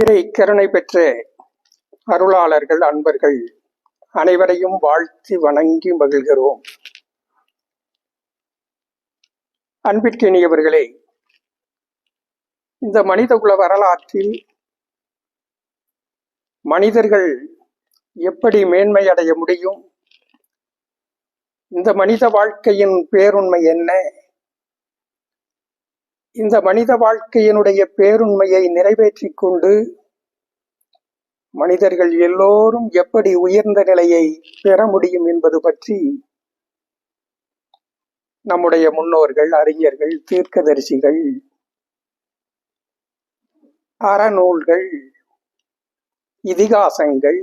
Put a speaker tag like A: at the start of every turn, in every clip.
A: இறை கருணை பெற்ற அருளாளர்கள் அன்பர்கள் அனைவரையும் வாழ்த்தி வணங்கி மகிழ்கிறோம். அன்பிற்கினியவர்களே இந்த மனிதகுல வரலாற்றில் மனிதர்கள் எப்படி மேன்மை அடைய முடியும்? இந்த மனித வாழ்க்கையின் பேருண்மை என்ன? இந்த மனித வாழ்க்கையினுடைய பேருண்மையை நிறைவேற்றி கொண்டு மனிதர்கள் எல்லோரும் எப்படி உயர்ந்த நிலையை பெற முடியும் என்பது பற்றி நம்முடைய முன்னோர்கள் அறிஞர்கள் தீர்க்கதரிசிகள் அறநூல்கள் இதிகாசங்கள்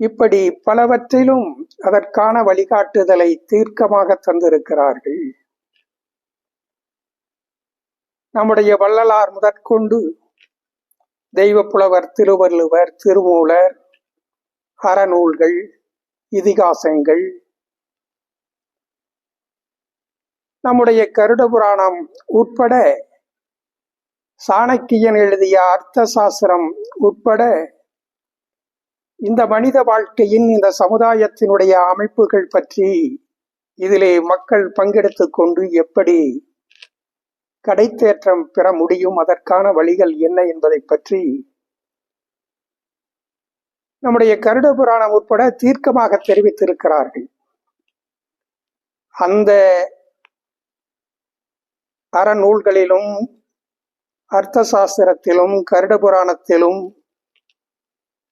A: இப்படி பலவற்றிலும் அதற்கான வழிகாட்டுதலை தீர்க்கமாக தந்திருக்கிறார்கள். நம்முடைய வள்ளலார் முதற்கொண்டு தெய்வப்புலவர் திருவள்ளுவர் திருமூலர் அறநூல்கள் இதிகாசங்கள். நம்முடைய கருட புராணம் உட்பட சாணக்கியன் எழுதிய அர்த்த சாஸ்திரம் உட்பட இந்த மனித வாழ்க்கையின் இந்த சமுதாயத்தினுடைய அமைப்புகள் பற்றி இதிலே மக்கள் பங்கெடுத்து கொண்டு எப்படி கடைத்தேற்றம் பெற முடியும். அதற்கான வழிகள் என்ன என்பதை பற்றி நம்முடைய கருட புராணம் உட்பட தீர்க்கமாக தெரிவித்திருக்கிறார்கள். அந்த அறநூல்களிலும் அர்த்த சாஸ்திரத்திலும் கருட புராணத்திலும்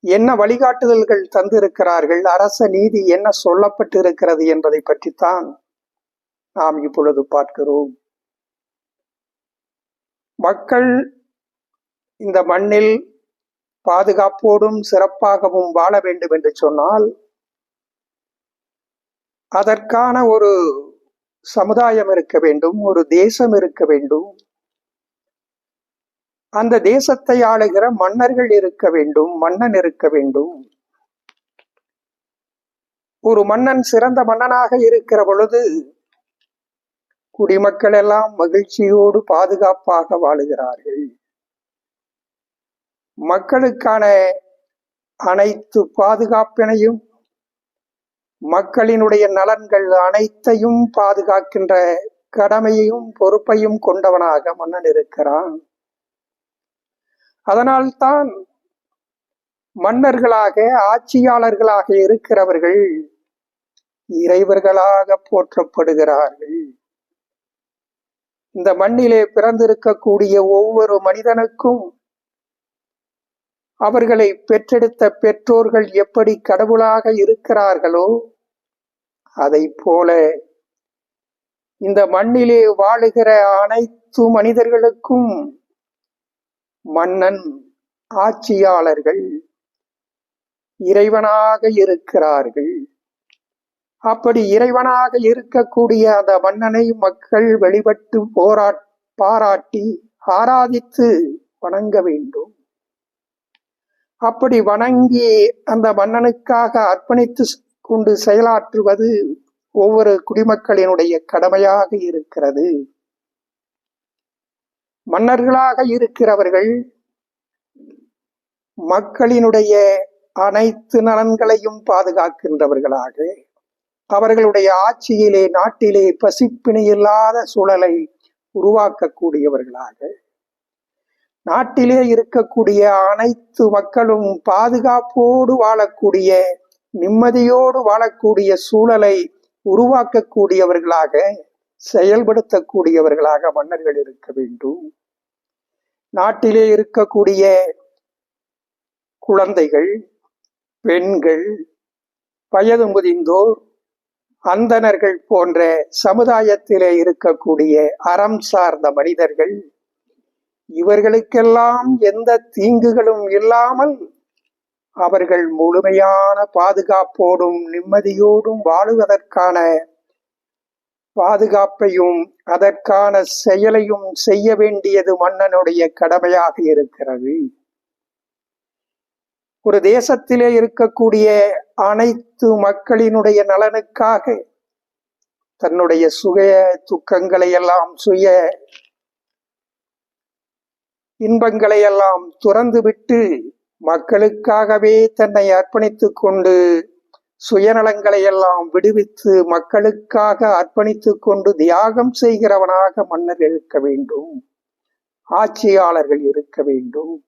A: என்ன வழிகாட்டுதல்கள் தந்திருக்கிறார்கள் அரச நீதி என்ன சொல்லப்பட்டிருக்கிறது என்பதை பற்றித்தான் நாம் இப்பொழுது பார்க்கிறோம். மக்கள் இந்த மண்ணில் பாதுகாப்போடும் சிறப்பாகவும் வாழ வேண்டும் என்று சொன்னால் அதற்கான ஒரு சமுதாயம் இருக்க வேண்டும் ஒரு தேசம் இருக்க வேண்டும். அந்த தேசத்தை ஆளுகிற மன்னர்கள் இருக்க வேண்டும் மன்னன் இருக்க வேண்டும். ஒரு மன்னன் சிறந்த மன்னனாக இருக்கிற பொழுது குடிமக்கள் எல்லாம் மகிழ்ச்சியோடு பாதுகாப்பாக வாழுகிறார்கள். மக்களுக்கான அனைத்து பாதுகாப்பினையும் மக்களினுடைய நலன்கள் அனைத்தையும் பாதுகாக்கின்ற கடமையையும் பொறுப்பையும் கொண்டவனாக மன்னன் இருக்கிறான். அதனால்தான் மன்னர்களாக ஆட்சியாளர்களாக இருக்கிறவர்கள் இறைவர்களாக போற்றப்படுகிறார்கள். இந்த மண்ணிலே பிறந்திருக்கக்கூடிய ஒவ்வொரு மனிதனுக்கும் அவர்களை பெற்றெடுத்த பெற்றோர்கள் எப்படி கடவுளாக இருக்கிறார்களோ அதை போல இந்த மண்ணிலே வாழுகிற அனைத்து மனிதர்களுக்கும் மன்னன் ஆட்சியாளர்கள் இறைவனாக இருக்கிறார்கள். அப்படி இறைவனாக இருக்கக்கூடிய அந்த மன்னனை மக்கள் வெளிப்பட்டு போரா பாராட்டி ஆராதித்து வணங்க வேண்டும். அப்படி வணங்கி அந்த மன்னனுக்காக அர்ப்பணித்து கொண்டு செயலாற்றுவது ஒவ்வொரு குடிமக்களினுடைய கடமையாக இருக்கிறது. மன்னர்களாக இருக்கிறவர்கள் மக்களினுடைய அனைத்து நலன்களையும் பாதுகாக்கின்றவர்களாக அவர்களுடைய ஆட்சியிலே நாட்டிலே பசிப்பிணி இல்லாத சூழலை உருவாக்கக்கூடியவர்களாக. நாட்டிலே இருக்கக்கூடிய அனைத்து மக்களும் பாதுகாப்போடு வாழக்கூடிய நிம்மதியோடு வாழக்கூடிய சூழலை உருவாக்கக்கூடியவர்களாக செயல்படுத்தக்கூடியவர்களாக மன்னர்கள் இருக்க வேண்டும். நாட்டிலே இருக்கக்கூடிய குழந்தைகள் பெண்கள் வயது முதிந்தோர் அந்தணர்கள் போன்ற சமுதாயத்திலே இருக்கக்கூடிய அறம் சார்ந்த மனிதர்கள் இவர்களுக்கெல்லாம் எந்த தீங்குகளும் இல்லாமல் அவர்கள் முழுமையான பாதுகாப்போடும் நிம்மதியோடும் வாழுவதற்கான பாதுகாப்பையும் அதற்கான செயலையும் செய்ய வேண்டியது மன்னனுடைய கடமையாக இருக்கிறது. ஒரு தேசத்திலே இருக்கக்கூடிய அனைத்து மக்களினுடைய நலனுக்காக தன்னுடைய சுய துக்கங்களை எல்லாம் சுய இன்பங்களை எல்லாம் துறந்துவிட்டு மக்களுக்காகவே தன்னை அர்ப்பணித்துக் கொண்டு சுயநலங்களை எல்லாம் விடுவித்து மக்களுக்காக அர்ப்பணித்துக் கொண்டு தியாகம் செய்கிறவனாக மன்னர் இருக்க வேண்டும். ஆட்சியாளர்கள் இருக்க வேண்டும்.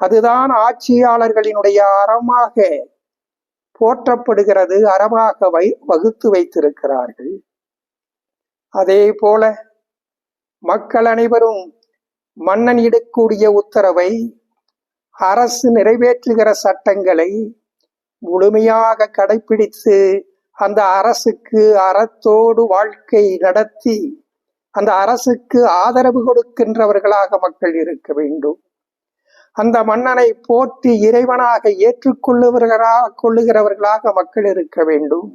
A: அதுதான் ஆட்சியாளர்களினுடைய அறமாக போற்றப்படுகிறது அறமாக வை வகுத்து வைத்திருக்கிறார்கள். அதே போல மக்கள் அனைவரும் மன்னன் இடக்கூடிய உத்தரவை அரசு நிறைவேற்றுகிற சட்டங்களை முழுமையாக கடைபிடித்து அந்த அரசுக்கு அறத்தோடு வாழ்க்கை நடத்தி அந்த அரசுக்கு ஆதரவு கொடுக்கின்றவர்களாக மக்கள் இருக்க வேண்டும். அந்த மன்னனை போற்றி இறைவனாக ஏற்றுக்கொள்ளுவர்களாக கொள்ளுகிறவர்களாக மக்கள் இருக்க வேண்டும்.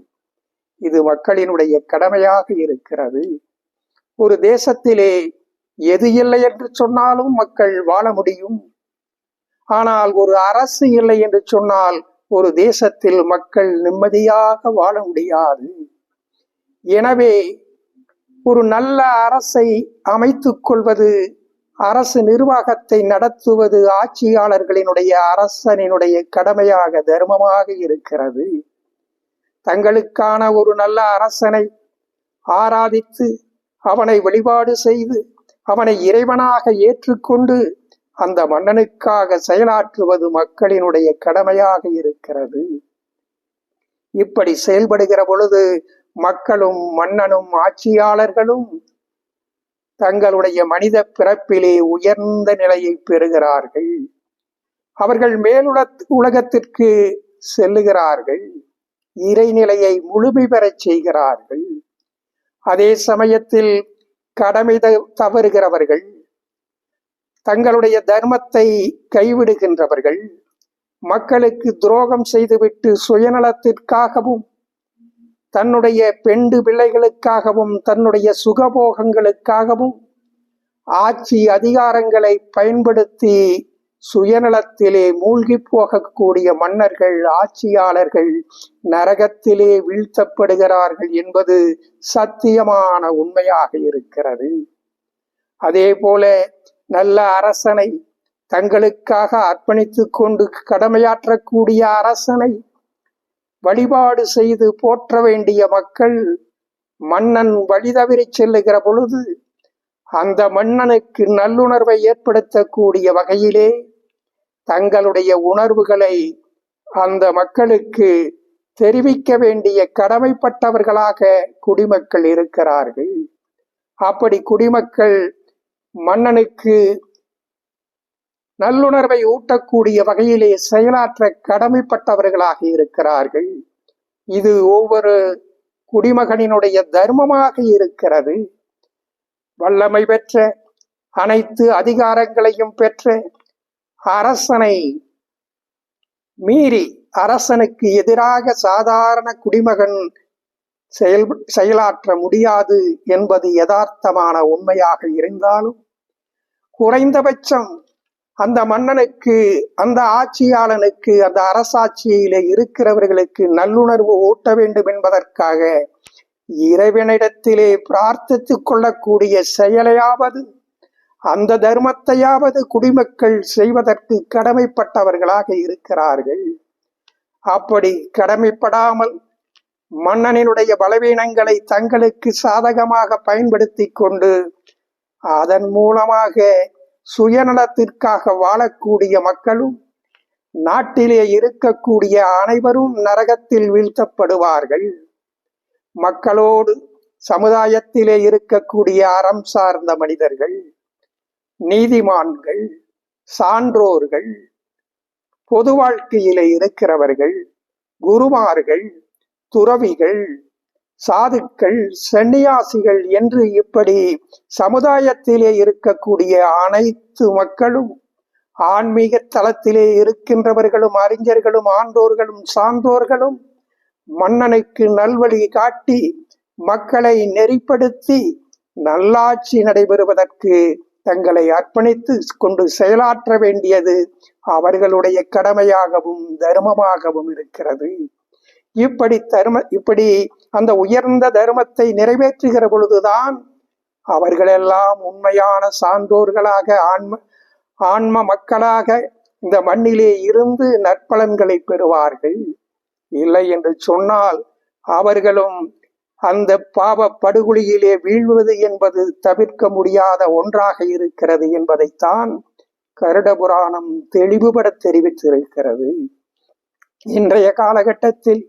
A: இது மக்களினுடைய கடமையாக இருக்கிறது. ஒரு தேசத்திலே எது இல்லை என்று சொன்னாலும் மக்கள் வாழ முடியும். ஆனால் ஒரு அரசு இல்லை என்று சொன்னால் ஒரு தேசத்தில் மக்கள் நிம்மதியாக வாழ முடியாது. எனவே ஒரு நல்ல அரசை அமைத்துக் கொள்வது அரசு நிர்வாகத்தை நடத்துவது ஆட்சியாளர்களினுடைய அரசனினுடைய கடமையாக தர்மமாக இருக்கிறது. தங்களுக்கான ஒரு நல்ல அரசனை ஆராதித்து அவனை வழிபாடு செய்து அவனை இறைவனாக ஏற்றுக்கொண்டு அந்த மன்னனுக்காக செயலாற்றுவது மக்களினுடைய கடமையாக இருக்கிறது. இப்படி செயல்படுகிற பொழுது மக்களும் மன்னனும் ஆட்சியாளர்களும் தங்களுடைய மனித பிறப்பிலே உயர்ந்த நிலையை பெறுகிறார்கள். அவர்கள் மேலுல உலகத்திற்கு செல்லுகிறார்கள். இறைநிலையை முழுமை பெறச் செய்கிறார்கள். அதே சமயத்தில் கடமை தவறுகிறவர்கள் தங்களுடைய தர்மத்தை கைவிடுகின்றவர்கள் மக்களுக்கு துரோகம் செய்துவிட்டு சுயநலத்திற்காகவும் தன்னுடைய பெண்டு பிள்ளைகளுக்காகவும் தன்னுடைய சுகபோகங்களுக்காகவும் ஆட்சி அதிகாரங்களை பயன்படுத்தி சுயநலத்திலே மூழ்கி போகக்கூடிய மன்னர்கள் ஆட்சியாளர்கள் நரகத்திலே வீழ்த்தப்படுகிறார்கள் என்பது சத்தியமான உண்மையாக இருக்கிறது. அதே போல நல்ல அரசனை தங்களுக்காக அர்ப்பணித்துக் கொண்டு கடமையாற்றக்கூடிய அரசனை வழிபாடு செய்து போற்ற வேண்டிய மக்கள் மன்னன் வழிதவறி செல்லுகிற பொழுது அந்த மன்னனுக்கு நல்லுணர்வை ஏற்படுத்தக்கூடிய வகையிலே தங்களுடைய உணர்வுகளை அந்த மக்களுக்கு தெரிவிக்க வேண்டிய கடமைப்பட்டவர்களாக குடிமக்கள் இருக்கிறார்கள். அப்படி குடிமக்கள் மன்னனுக்கு நல்லுணர்வை ஊட்டக்கூடிய வகையிலே செயலாற்ற கடமைப்பட்டவர்களாக இருக்கிறார்கள். இது ஒவ்வொரு குடிமகனினுடைய தர்மமாக இருக்கிறது. வல்லமை பெற்ற அனைத்து அதிகாரங்களையும் பெற்ற அரசனை மீறி அரசனுக்கு எதிராக சாதாரண குடிமகன் செயல் செயலாற்ற முடியாது என்பது யதார்த்தமான உண்மையாக இருந்தாலும் குறைந்தபட்சம் அந்த மன்னனுக்கு அந்த ஆட்சியாளனுக்கு அந்த அரசாட்சியில இருக்கிறவர்களுக்கு நல்லுணர்வு ஊட்ட வேண்டும் என்பதற்காக இறைவனிடத்திலே பிரார்த்தித்துக் கொள்ளக்கூடிய செயலையாவது அந்த தர்மத்தையாவது குடிமக்கள் செய்வதற்கு கடமைப்பட்டவர்களாக இருக்கிறார்கள். அப்படி கடமைப்படாமல் மன்னனினுடைய பலவீனங்களை தங்களுக்கு சாதகமாக பயன்படுத்தி கொண்டு அதன் மூலமாக சுயநலத்திற்காக வாழக்கூடிய மக்களும் நாட்டிலே இருக்கக்கூடிய அனைவரும் நரகத்தில் வீழ்த்தப்படுவார்கள். மக்களோடு சமுதாயத்திலே இருக்கக்கூடிய அறம் சார்ந்த மனிதர்கள் நீதிமான்கள் சான்றோர்கள் பொது வாழ்க்கையிலே இருக்கிறவர்கள் குருமார்கள் துறவிகள் சாதுக்கள் சன்னியாசிகள் என்று இப்படி சமுதாயத்திலே இருக்கக்கூடிய அனைத்து மக்களும் ஆன்மீக தளத்திலே இருக்கின்றவர்களும் அறிஞர்களும் ஆண்டோர்களும் சான்றோர்களும் மன்னனுக்கு நல்வழி காட்டி மக்களை நெறிப்படுத்தி நல்லாட்சி நடைபெறுவதற்கு தங்களை அர்ப்பணித்து கொண்டு செயலாற்ற வேண்டியது அவர்களுடைய கடமையாகவும் தர்மமாகவும் இருக்கிறது. இப்படி தர்ம இப்படி அந்த உயர்ந்த தர்மத்தை நிறைவேற்றுகிற பொழுதுதான் அவர்களெல்லாம் உண்மையான சான்றோர்களாக ஆன்ம ஆன்ம மக்களாக இந்த மண்ணிலே இருந்து நற்பலன்களை பெறுவார்கள். இல்லை என்று சொன்னால் அவர்களும் அந்த பாவ படுகொலியிலே வீழ்வது என்பது தவிர்க்க முடியாத ஒன்றாக இருக்கிறது என்பதைத்தான் கருட புராணம் தெளிவுபட தெரிவித்திருக்கிறது. இன்றைய காலகட்டத்தில்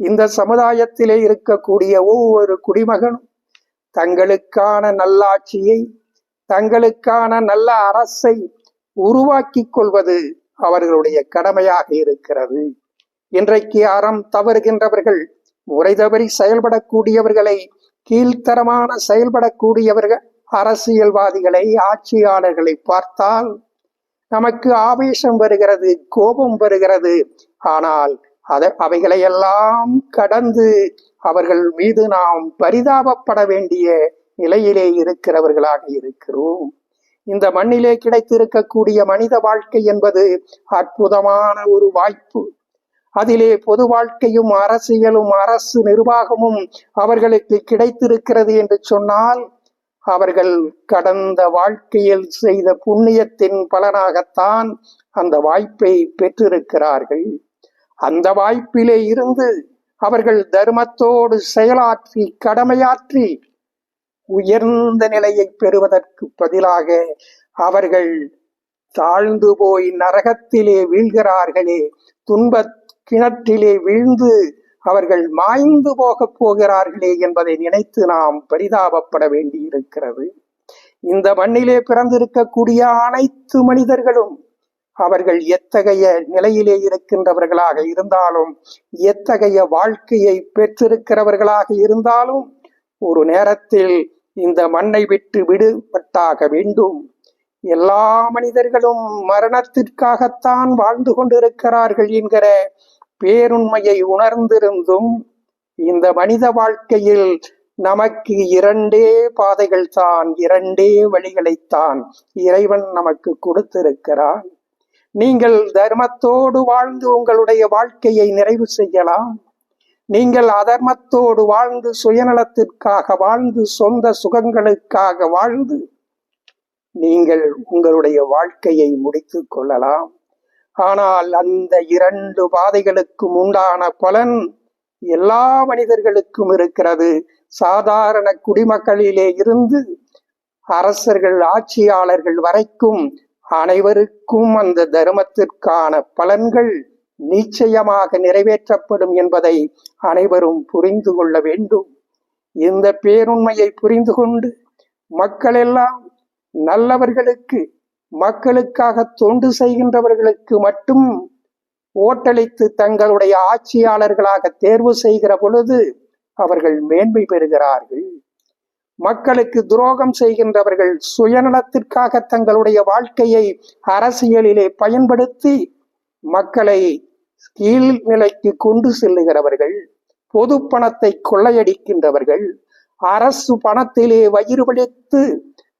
A: இந்த சமுதாயத்திலே இருக்கக்கூடிய ஒவ்வொரு குடிமகனும் தங்களுக்கான நல்லாட்சியை தங்களுக்கான நல்ல அரசை உருவாக்கி கொள்வது அவர்களுடைய கடமையாக இருக்கிறது. இன்றைக்கு அறம் தவறுகின்றவர்கள் முறை தவறி செயல்படக்கூடியவர்களை கீழ்த்தரமான செயல்படக்கூடியவர்கள் அரசியல்வாதிகளை ஆட்சியாளர்களை பார்த்தால் நமக்கு ஆவேசம் வருகிறது கோபம் வருகிறது. ஆனால் அதை அவைகளையெல்லாம் கடந்து அவர்கள் மீது நாம் பரிதாபப்பட வேண்டிய நிலையிலே இருக்கிறவர்களாக இருக்கிறோம். இந்த மண்ணிலே கிடைத்திருக்கக்கூடிய மனித வாழ்க்கை என்பது அற்புதமான ஒரு வாய்ப்பு. அதிலே பொது வாழ்க்கையும் அரசியலும் அரசு நிர்வாகமும் அவர்களுக்கு கிடைத்திருக்கிறது என்று சொன்னால் அவர்கள் கடந்த வாழ்க்கையில் செய்த புண்ணியத்தின் பலனாகத்தான் அந்த வாய்ப்பை பெற்றிருக்கிறார்கள். அந்த வாய்ப்பிலே இருந்து அவர்கள் தர்மத்தோடு செயலாற்றி கடமையாற்றி உயர்ந்த நிலையை பெறுவதற்கு பதிலாக அவர்கள் தாழ்ந்து போய் நரகத்திலே வீழ்கிறார்களே துன்ப கிணற்றிலே வீழ்ந்து அவர்கள் மாய்ந்து போகப் போகிறார்களே என்பதை நினைத்து நாம் பரிதாபப்பட வேண்டியிருக்கிறது. இந்த மண்ணிலே பிறந்திருக்கக்கூடிய அனைத்து மனிதர்களும் அவர்கள் எத்தகைய நிலையிலே இருக்கின்றவர்களாக இருந்தாலும் எத்தகைய வாழ்க்கையை பெற்றிருக்கிறவர்களாக இருந்தாலும் ஒரு நேரத்தில் இந்த மண்ணை விட்டு விடுபட்டாக வேண்டும். எல்லா மனிதர்களும் மரணத்திற்காகத்தான் வாழ்ந்து கொண்டிருக்கிறார்கள் என்கிற பேருண்மையை உணர்ந்திருந்தும் இந்த மனித வாழ்க்கையில் நமக்கு இரண்டே பாதைகள் தான் இரண்டே வழிகளைத்தான் இறைவன் நமக்கு கொடுத்திருக்கிறான். நீங்கள் தர்மத்தோடு வாழ்ந்து உங்களுடைய வாழ்க்கையை நிறைவு செய்யலாம். நீங்கள் அதர்மத்தோடு வாழ்ந்து சுயநலத்திற்காக வாழ்ந்து சொந்த சுகங்களுக்காக வாழ்ந்து நீங்கள் உங்களுடைய வாழ்க்கையை முடித்துக் கொள்ளலாம். ஆனால் அந்த இரண்டு பாதைகளுக்கும் உண்டான பலன் எல்லா மனிதர்களுக்கும் இருக்கிறது. சாதாரண குடிமக்களிலே இருந்து அரசர்கள் ஆட்சியாளர்கள் வரைக்கும் அனைவருக்கும் அந்த தர்மத்திற்கான பலன்கள் நிச்சயமாக நிறைவேற்றப்படும் என்பதை அனைவரும் புரிந்து கொள்ள வேண்டும். இந்த பேருண்மையை புரிந்து கொண்டு மக்கள் எல்லாம் நல்லவர்களுக்கு மக்களுக்காக தொண்டு செய்கின்றவர்களுக்கு மட்டும் ஓட்டளித்து தங்களுடைய ஆட்சியாளர்களாக தேர்வு செய்கிற பொழுது அவர்கள் மேன்மை பெறுகிறார்கள். மக்களுக்கு துரோகம் செய்கின்றவர்கள் சுயநலத்திற்காக தங்களுடைய வாழ்க்கையை அரசியலிலே பயன்படுத்தி மக்களை கீழ்நிலைக்கு கொண்டு செல்லுகிறவர்கள் பொது பணத்தை கொள்ளையடிக்கின்றவர்கள் அரசு பணத்திலே வயிறு வலித்து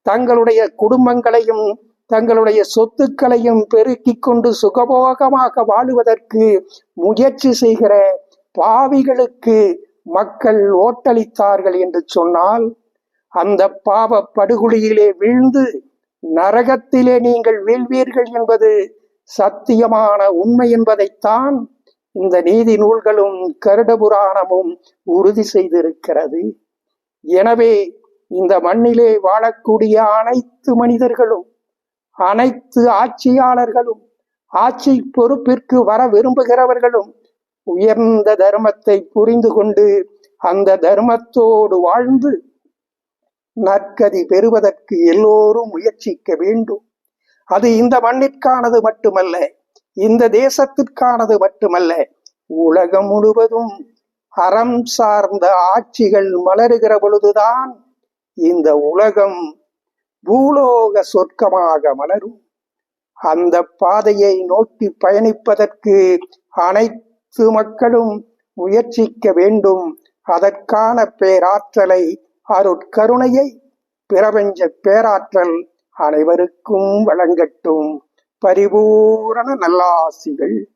A: தங்களுடைய குடும்பங்களையும் தங்களுடைய சொத்துக்களையும் பெருக்கி கொண்டு சுகபோகமாக வாழுவதற்கு முயற்சி செய்கிற பாவிகளுக்கு மக்கள் ஓட்டளித்தார்கள் என்று சொன்னால் அந்த பாவ படுகொலியிலே வீழ்ந்து நரகத்திலே நீங்கள் வீழ்வீர்கள் என்பது சத்தியமான உண்மை என்பதைத்தான் இந்த நீதி நூல்களும் கருட புராணமும் உறுதி செய்திருக்கிறது. எனவே இந்த மண்ணிலே வாழக்கூடிய அனைத்து மனிதர்களும் அனைத்து ஆட்சியாளர்களும் ஆட்சி பொறுப்பிற்கு வர விரும்புகிறவர்களும் உயர்ந்த தர்மத்தை புரிந்து கொண்டு அந்த தர்மத்தோடு வாழ்ந்து நற்கதி பெறுவதற்கு எல்லோரும் முயற்சிக்க வேண்டும். அது இந்த மண்ணிற்கானது மட்டுமல்ல இந்த தேசத்திற்கானது மட்டுமல்ல உலகம் முழுவதும் அறம் சார்ந்த ஆட்சிகள் மலருகிற பொழுதுதான் இந்த உலகம் பூலோக சொர்க்கமாக மலரும். அந்த பாதையை நோக்கி பயணிப்பதற்கு அனைத்து மக்களும் முயற்சிக்க வேண்டும். அதற்கான பேராற்றலை அருட்கருணையை பிரபஞ்ச பேராற்றல் அனைவருக்கும் வழங்கட்டும். பரிபூரண நல்லாசிகள்.